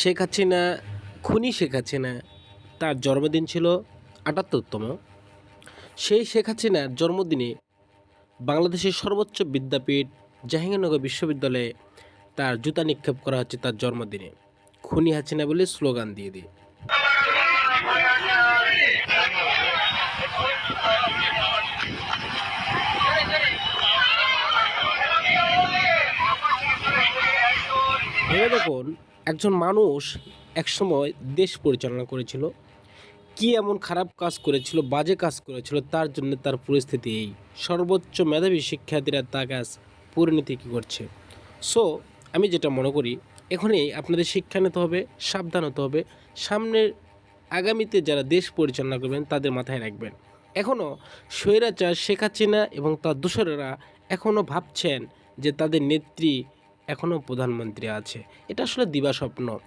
শেখ হাসিনা, খুনি শেখ হাসিনা, তার জন্মদিন ছিল আটাত্তরতম। সেই শেখ হাসিনার জন্মদিনে বাংলাদেশের সর্বোচ্চ বিদ্যাপীঠ জাহাঙ্গীরনগর বিশ্ববিদ্যালয়ে তার জুতা নিক্ষেপ করা হচ্ছে তার জন্মদিনে। খুনি হাসিনা বলে স্লোগান দিয়ে দিয়ে দেখুন একজন মানুষ একসময় দেশ পরিচালনা করেছিল, কি এমন খারাপ কাজ করেছিল, বাজে কাজ করেছিল, তার জন্য তার পরিস্থিতি এই। সর্বোচ্চ মেধাবী শিক্ষার্থীরা তার কাজ পরিণতি কী করছে? সো আমি যেটা মনে করি, এখনই আপনাদের শিক্ষা নিতে হবে, সাবধান হতে হবে, সামনের আগামীতে যারা দেশ পরিচালনা করবেন তাদের মাথায় রাখবেন। এখনও স্বৈরাচার শেখ হাসিনা এবং তার দোসরেরা এখনও ভাবছেন যে তাদের নেত্রী এখনও প্রধানমন্ত্রী আছে। এটা আসলে দিবা স্বপ্ন।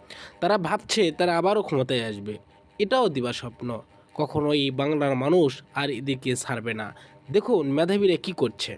তারা ভাবছে তারা আবারও ক্ষমতায় আসবে। এটাও দিবা স্বপ্ন। কখনো এই বাংলার মানুষ আর এদিকে ছাড়বে না। দেখুন, মেধাবীরা কি করছে।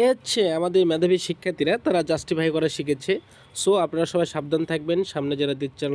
এ হচ্ছে আমাদের মেধাবী শিক্ষার্থীরা, তারা জাস্টিফাই করা শিখেছে। সো আপনারা সবাই সাবধান থাকবেন, সামনে যারা দিচ্ছেন